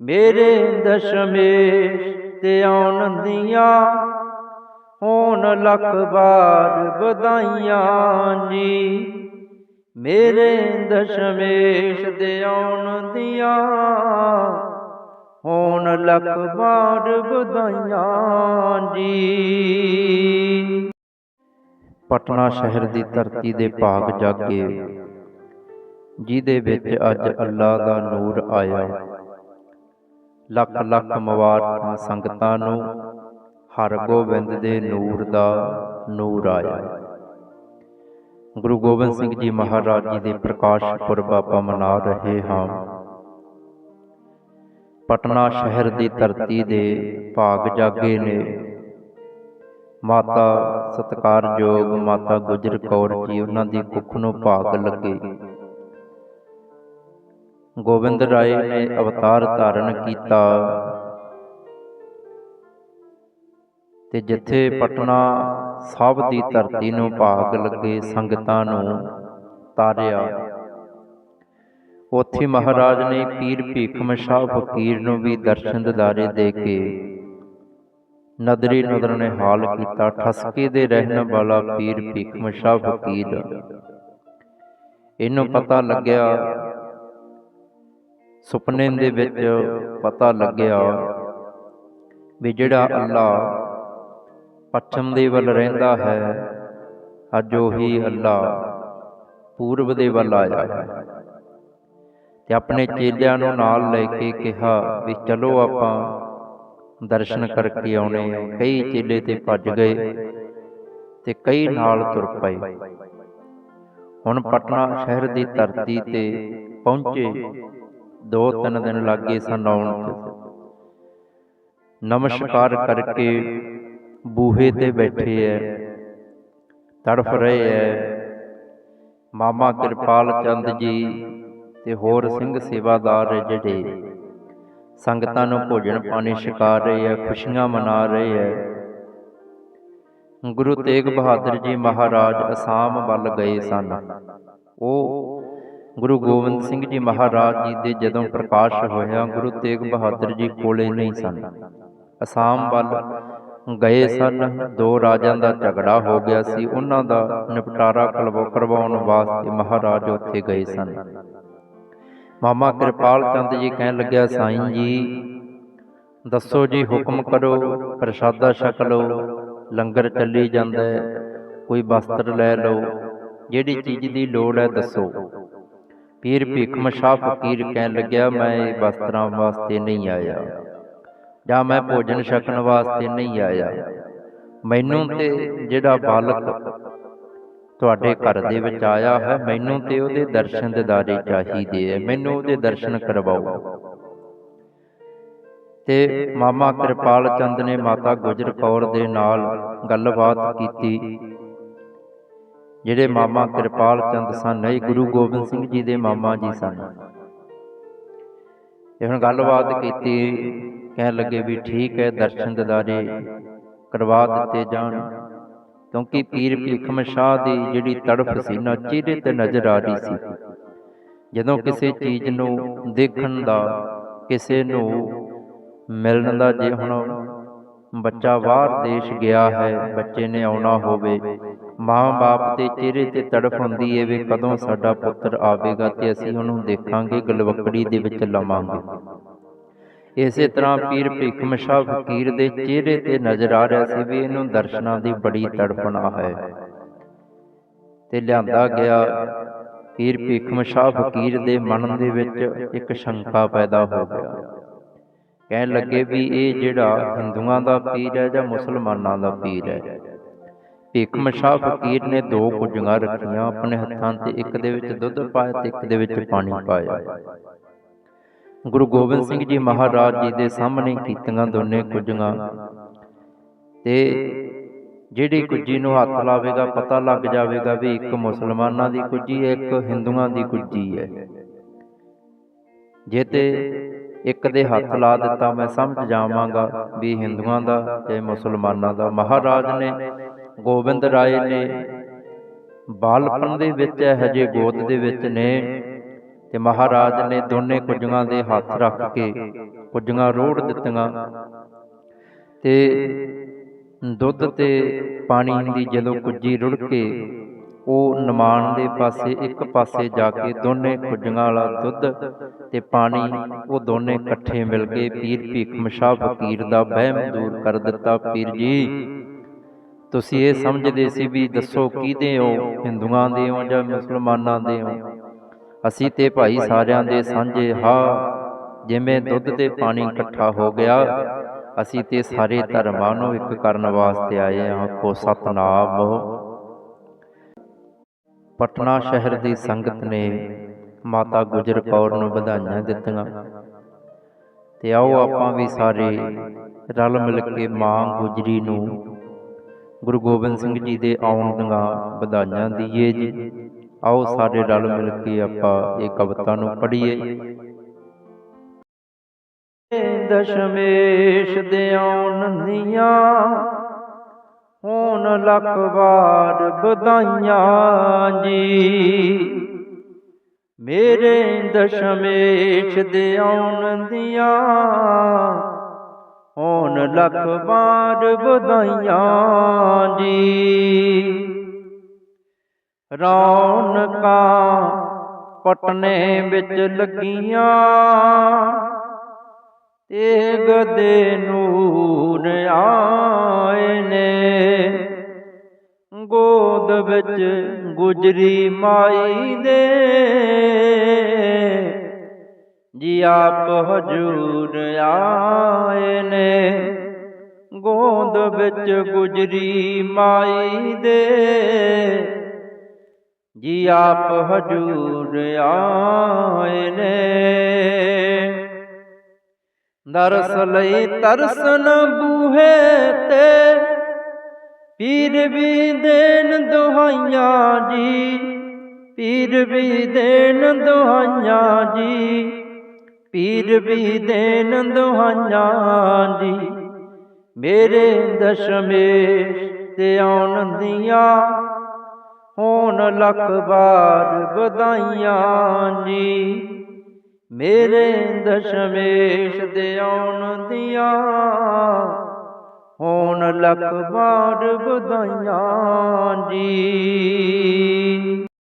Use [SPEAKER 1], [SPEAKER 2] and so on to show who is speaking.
[SPEAKER 1] ਮੇਰੇ ਦਸ਼ਮੇਸ਼ ਤੇ ਆਉਣ ਦੀਆਂ ਹੋਣ ਲੱਖ ਬਾਰ ਵਧਾਈਆਂ ਜੀ। ਮੇਰੇ ਦਸ਼ਮੇਸ਼ ਦੇ ਆਉਣ ਦੀਆਂ ਹੋਣ ਲੱਖ ਬਾਰ ਵਧਾਈਆਂ ਜੀ। ਪਟਨਾ ਸ਼ਹਿਰ ਦੀ ਧਰਤੀ ਦੇ ਭਾਗ ਜਾਗੇ, ਜਿਹਦੇ ਵਿੱਚ ਅੱਜ ਅੱਲਾ ਦਾ ਨੂਰ ਆਇਆ। ਲੱਖ ਲੱਖ ਮੁਬਾਰਕਾਂ ਸੰਗਤਾਂ ਨੂੰ ਹਰਗੋਬਿੰਦ ਦੇ ਨੂਰ ਦਾ ਨੂਰ ਆਇਆ। ਗੁਰੂ ਗੋਬਿੰਦ ਸਿੰਘ ਜੀ ਮਹਾਰਾਜ ਜੀ ਦੇ ਪ੍ਰਕਾਸ਼ ਪੁਰਬ ਆਪਾਂ ਮਨਾ ਰਹੇ ਹਾਂ। ਪਟਨਾ ਸ਼ਹਿਰ ਦੀ ਧਰਤੀ ਦੇ ਭਾਗ ਜਾਗੇ ਨੇ। ਮਾਤਾ ਸਤਕਾਰਯੋਗ ਮਾਤਾ ਗੁਜਰ ਕੌਰ ਜੀ, ਉਹਨਾਂ ਦੀ ਕੁੱਖ ਨੂੰ ਭਾਗ ਲੱਗੇ। ਗੋਬਿੰਦ ਰਾਏ ਨੇ ਅਵਤਾਰ ਧਾਰਨ ਕੀਤਾ। ਤੇ ਜਿੱਥੇ ਪਟਨਾ ਸਾਹਿਬ ਦੀ ਧਰਤੀ ਨੂੰ ਭਾਗ ਲੱਗੇ ਸੰਗਤਾਂ ਨੂੰ ਤਾਰਿਆ। ਉੱਥੇ ਮਹਾਰਾਜ ਨੇ ਪੀਰ ਭੀਖਮ ਸ਼ਾਹ ਫਕੀਰ ਨੂੰ ਵੀ ਦਰਸ਼ਨ ਦਿਦਾਰੇ ਦੇ ਕੇ ਨਦਰੀ ਨਦਰ ਨੇ ਹਾਲ ਕੀਤਾ ਠਸਕੇ ਦੇ ਰਹਿਣ ਵਾਲਾ ਪੀਰ ਭੀਖਮ ਸ਼ਾਹ ਫਕੀਰ। ਇਹਨੂੰ ਪਤਾ ਲੱਗਿਆ ਸੁਪਨੇ ਦੇ ਵਿੱਚ ਪਤਾ ਲੱਗਿਆ ਵੀ ਜਿਹੜਾ ਅੱਲਾ ਪੱਛਮ ਦੇ ਵੱਲ ਰਹਿੰਦਾ ਹੈ, ਅੱਜ ਉਹੀ ਅੱਲਾ ਪੂਰਬ ਦੇ ਵੱਲ ਆਇਆ ਹੈ। ਤੇ ਆਪਣੇ ਚੇਲਿਆਂ ਨੂੰ ਨਾਲ ਲੈ ਕੇ ਕਿਹਾ ਵੀ ਚਲੋ ਆਪਾਂ ਦਰਸ਼ਨ ਕਰਕੇ ਆਉਣੇ ਆ। ਕਈ ਚੇਲੇ ਤੇ ਭੱਜ ਗਏ ਤੇ ਕਈ ਨਾਲ ਤੁਰ ਪਏ। ਹੁਣ ਪਟਨਾ ਸ਼ਹਿਰ ਦੀ ਧਰਤੀ ਤੇ ਪਹੁੰਚੇ ਦੋ ਤਿੰਨ ਦਿਨ ਲੱਗੇ ਸਨ ਆਉਣ ਤੇ। ਨਮਸਕਾਰ ਕਰਕੇ ਬੂਹੇ ਤੇ ਬੈਠੇ ਐ, ਤੜਫ ਰਹੇ ਐ। ਮਾਮਾ ਕਿਰਪਾਲ ਚੰਦ ਜੀ ਤੇ ਹੋਰ ਸਿੰਘ ਸੇਵਾਦਾਰ ਜਿਹੜੇ ਸੰਗਤਾਂ ਨੂੰ ਭੋਜਨ ਪਾਣੀ ਛਕਾ ਰਹੇ ਐ, ਖੁਸ਼ੀਆਂ ਮਨਾ ਰਹੇ ਐ। ਗੁਰੂ ਤੇਗ ਬਹਾਦਰ ਜੀ ਮਹਾਰਾਜ ਅਸਾਮ ਵੱਲ ਗਏ ਸਨ। ਉਹ ਗੁਰੂ ਗੋਬਿੰਦ ਸਿੰਘ ਜੀ ਮਹਾਰਾਜ ਜੀ ਦੇ ਜਦੋਂ ਪ੍ਰਕਾਸ਼ ਹੋਇਆ ਗੁਰੂ ਤੇਗ ਬਹਾਦਰ ਜੀ ਕੋਲੇ ਨਹੀਂ ਸਨ। ਅਸਾਮ ਵੱਲ ਗਏ ਸਨ। ਦੋ ਰਾਜਾਂ ਦਾ ਝਗੜਾ ਹੋ ਗਿਆ ਸੀ। ਉਹਨਾਂ ਦਾ ਨਿਪਟਾਰਾ ਕਰਵਾਉਣ ਵਾਸਤੇ ਮਹਾਰਾਜ ਉੱਥੇ ਗਏ ਸਨ। ਮਾਮਾ ਕਿਰਪਾਲ ਚੰਦ ਜੀ ਕਹਿਣ ਲੱਗਿਆ ਸਾਈਂ ਜੀ ਦੱਸੋ ਜੀ ਹੁਕਮ ਕਰੋ ਪ੍ਰਸ਼ਾਦਾ ਛਕ ਲਓ ਲੰਗਰ ਚੱਲੀ ਜਾਂਦਾ ਕੋਈ ਵਸਤਰ ਲੈ ਲਓ ਜਿਹੜੀ ਚੀਜ਼ ਦੀ ਲੋੜ ਹੈ ਦੱਸੋ। ਪੀਰ ਭੀਖਮ ਸ਼ਾਹ ਫਕੀਰ ਕਹਿਣ ਲੱਗਿਆ ਮੈਂ ਇਹ ਵਸਤਰਾਂ ਵਾਸਤੇ ਨਹੀਂ ਆਇਆ। ਜਾਂ ਮੈਂ ਭੋਜਨ ਛਕਣ ਵਾਸਤੇ ਨਹੀਂ ਆਇਆ। ਮੈਨੂੰ ਤੇ ਜਿਹੜਾ ਬਾਲਕ ਤੁਹਾਡੇ ਘਰ ਦੇ ਵਿੱਚ ਆਇਆ ਹੈ ਮੈਨੂੰ ਤੇ ਉਹਦੇ ਦਰਸ਼ਨ ਦਿਦਾਰੇ ਚਾਹੀਦੇ ਐ ਮੈਨੂੰ ਉਹਦੇ ਦਰਸ਼ਨ ਕਰਵਾਓ। ਤੇ ਮਾਮਾ ਕਿਰਪਾਲ ਚੰਦ ਨੇ ਮਾਤਾ ਗੁਜਰ ਕੌਰ ਦੇ ਨਾਲ ਗੱਲਬਾਤ ਕੀਤੀ। ਜਿਹੜੇ ਮਾਮਾ ਕਿਰਪਾਲ ਚੰਦ ਸਨ, ਇਹ ਗੁਰੂ ਗੋਬਿੰਦ ਸਿੰਘ ਜੀ ਦੇ ਮਾਮਾ ਜੀ ਸਨ। ਇਹ ਹੁਣ ਗੱਲਬਾਤ ਕੀਤੀ, ਕਹਿਣ ਲੱਗੇ ਵੀ ਠੀਕ ਹੈ, ਦਰਸ਼ਨ ਦਿਦਾਰੇ ਕਰਵਾ ਦਿੱਤੇ ਜਾਣ। ਕਿਉਂਕਿ ਪੀਰ ਭੀਖਮ ਸ਼ਾਹ ਦੀ ਜਿਹੜੀ ਤੜਫ ਸੀ ਨਾ, ਚਿਹਰੇ ਤੇ ਨਜ਼ਰ ਆ ਰਹੀ ਸੀ। ਜਦੋਂ ਕਿਸੇ ਚੀਜ਼ ਨੂੰ ਦੇਖਣ ਦਾ, ਕਿਸੇ ਨੂੰ ਮਿਲਣ ਦਾ ਜੇ ਹੁਣ ਬੱਚਾ ਬਾਹਰ ਦੇਸ਼ ਗਿਆ ਹੈ, ਬੱਚੇ ਨੇ ਆਉਣਾ ਹੋਵੇ ਮਾਂ-ਬਾਪ ਦੇ ਚਿਹਰੇ ਤੇ ਤੜਫ ਹੁੰਦੀ ਏ ਵੀ ਕਦੋਂ ਸਾਡਾ ਪੁੱਤਰ ਆਵੇਗਾ ਤੇ ਅਸੀਂ ਉਹਨੂੰ ਦੇਖਾਂਗੇ ਗਲਵਕੜੀ ਦੇ ਵਿੱਚ ਲਵਾਂਗੇ। ਇਸੇ ਤਰ੍ਹਾਂ ਪੀਰ ਭੀਖਮ ਸ਼ਾਹ ਫਕੀਰ ਦੇ ਚਿਹਰੇ ਤੇ ਨਜ਼ਰ ਆ ਰਿਹਾ ਸੀ ਵੀ ਇਹਨੂੰ ਦਰਸ਼ਨਾਂ ਦੀ ਬੜੀ ਤੜਫਣਾ ਹੈ। ਤੇ ਲਿਆਂਦਾ ਗਿਆ ਪੀਰ ਭੀਖਮ ਸ਼ਾਹ ਫਕੀਰ ਦੇ ਮਨ ਦੇ ਵਿੱਚ ਇੱਕ ਸ਼ੰਕਾ ਪੈਦਾ ਹੋ ਗਿਆ। ਕਹਿਣ ਲੱਗੇ ਵੀ ਇਹ ਜਿਹੜਾ ਹਿੰਦੂਆਂ ਦਾ ਪੀਰ ਹੈ ਜਾਂ ਮੁਸਲਮਾਨਾਂ ਦਾ ਪੀਰ ਹੈ? ਭੀਖਮ ਸ਼ਾਹ ਫਕੀਰ ਨੇ ਦੋ ਕੁੱਜੀਆਂ ਰੱਖੀਆਂ, ਆਪਣੇ ਹੱਥਾਂ ਤੇ ਇੱਕ ਦੇ ਵਿੱਚ ਦੁੱਧ ਪਾਇਆ ਤੇ ਇੱਕ ਦੇ ਵਿੱਚ ਪਾਣੀ ਪਾਇਆ। ਗੁਰੂ ਗੋਬਿੰਦ ਸਿੰਘ ਜੀ ਮਹਾਰਾਜ ਜੀ ਦੇ ਸਾਹਮਣੇ ਕੀਤੀਆਂ ਦੋਨੇ ਕੁੱਜੀਆਂ। ਤੇ ਜਿਹੜੀ ਕੁੱਜੀ ਨੂੰ ਹੱਥ ਲਾਵੇਗਾ, ਪਤਾ ਲੱਗ ਜਾਵੇਗਾ ਵੀ ਇੱਕ ਮੁਸਲਮਾਨਾਂ ਦੀ ਕੁੱਜੀ ਹੈ, ਇੱਕ ਹਿੰਦੂਆਂ ਦੀ ਕੁੱਜੀ ਹੈ। ਜੇ ਤੇ ਇੱਕ ਦੇ ਹੱਥ ਲਾ ਦਿੱਤਾ, ਮੈਂ ਸਮਝ ਜਾਵਾਂਗਾ ਵੀ ਹਿੰਦੂਆਂ ਦਾ ਤੇ ਮੁਸਲਮਾਨਾਂ ਦਾ। ਮਹਾਰਾਜ ਨੇ ਗੋਬਿੰਦ ਰਾਏ ਨੇ ਬਾਲਪਨ ਦੇ ਵਿੱਚ ਹਜੇ ਗੋਦ ਦੇ ਵਿੱਚ ਨੇ ਤੇ ਮਹਾਰਾਜ ਨੇ ਦੋਨੇ ਕੁੱਜੀਆਂ ਦੇ ਹੱਥ ਰੱਖ ਕੇ ਕੁੱਜੀਆਂ ਰੋੜ ਦਿੱਤੀਆਂ। ਤੇ ਦੁੱਧ ਤੇ ਪਾਣੀ ਦੀ ਜਦੋਂ ਕੁੱਜੀ ਰੁੜ ਕੇ ਉਹ ਨਿਮਾਣ ਦੇ ਪਾਸੇ ਇੱਕ ਪਾਸੇ ਜਾ ਕੇ ਦੋਨੇ ਕੁੱਜੀਆਂ ਵਾਲਾ ਦੁੱਧ ਤੇ ਪਾਣੀ ਉਹ ਦੋਨੇ ਇਕੱਠੇ ਮਿਲ ਕੇ ਪੀਰ ਭੀਖਮ ਸ਼ਾਹ ਫਕੀਰ ਦਾ ਵਹਿਮ ਦੂਰ ਕਰ ਦਿੱਤਾ। ਪੀਰ ਜੀ ਤੁਸੀਂ ਇਹ ਸਮਝਦੇ ਸੀ ਵੀ ਦੱਸੋ ਕਿਹਦੇ ਹੋ? ਹਿੰਦੂਆਂ ਦੇ ਹੋ ਜਾਂ ਮੁਸਲਮਾਨਾਂ ਦੇ ਹੋ? ਅਸੀਂ ਤੇ ਭਾਈ ਸਾਰਿਆਂ ਦੇ ਸਾਂਝੇ ਹਾਂ। ਜਿਵੇਂ ਦੁੱਧ ਤੇ ਪਾਣੀ ਇਕੱਠਾ ਹੋ ਗਿਆ, ਅਸੀਂ ਤੇ ਸਾਰੇ ਧਰਮਾਂ ਨੂੰ ਇੱਕ ਕਰਨ ਵਾਸਤੇ ਆਏ ਹਾਂ। ਕੋ ਸਤਨਾਮ। ਪਟਨਾ ਸ਼ਹਿਰ ਦੀ ਸੰਗਤ ਨੇ ਮਾਤਾ ਗੁਜਰ ਕੌਰ ਨੂੰ ਵਧਾਈਆਂ ਦਿੱਤੀਆਂ। ਤੇ ਆਓ ਆਪਾਂ ਵੀ ਸਾਰੇ ਰਲ ਮਿਲ ਕੇ ਮਾਂ ਗੁਜਰੀ ਨੂੰ ਗੁਰੂ ਗੋਬਿੰਦ ਸਿੰਘ ਜੀ ਦੇ ਆਉਣ ਦੀਆਂ ਵਧਾਈਆਂ ਦਈਏ ਜੀ। ਆਓ ਸਾਰੇ ਰਲ ਮਿਲ ਕੇ ਆਪਾਂ ਇਹ ਕਵਿਤਾ ਨੂੰ ਪੜ੍ਹੀਏ। ਦਸ਼ਮੇਸ਼ ਦੇ ਆਉਣ ਦੀਆਂ ਹੋਣ ਲੱਖ ਵਾਰ ਵਧਾਈਆਂ ਜੀ। ਮੇਰੇ ਦਸ਼ਮੇਸ਼ ਦੇ ਆਉਣ ਦੀਆਂ ਹੋਣ ਲੱਖ ਵਾਰ ਵਧਾਈਆਂ ਜੀ। ਰੌਣਕਾਂ ਪਟਨੇ ਵਿੱਚ ਲੱਗੀਆਂ ਤੇ ਦੇ ਨੂਰ ਆਏ ਨੇ। ਗੋਦ ਵਿੱਚ ਗੁਜਰੀ ਮਾਈ ਦੇ। ਜੀ ਆਪ ਹਜੂਰ ਆਏ ਨੇ, ਗੋਦ ਵਿੱਚ ਗੁਜਰੀ ਮਾਈ ਦੇ। ਜੀ ਆਪ ਹਜੂਰ ਆਏ ਨੇ, ਦਰਸ ਲਈ ਤਰਸਨ ਬੂਹੇ ਤੇ, ਪੀਰ ਵੀ ਦੇਣ ਦੁਹਾਈਆਂ ਜੀ, ਪੀਰ ਵੀ ਦੇਣ ਦੁਹਾਈਆਂ ਜੀ। ਪੀਰ ਵੀ ਦੇਣ ਦੁਹਾਈਆਂ ਜੀ ਮੇਰੇ ਦਸ਼ਮੇਸ਼ ਤੇ ਆਉਣ ਦੀਆਂ ਹੋਣ ਲੱਖ ਵਾਰ ਵਧਾਈਆਂ ਜੀ। ਮੇਰੇ ਦਸ਼ਮੇਸ਼ ਦੇ ਆਉਣ ਦੀਆਂ ਹੋਣ ਲੱਖ ਵਾਰ ਵਧਾਈਆਂ ਜੀ।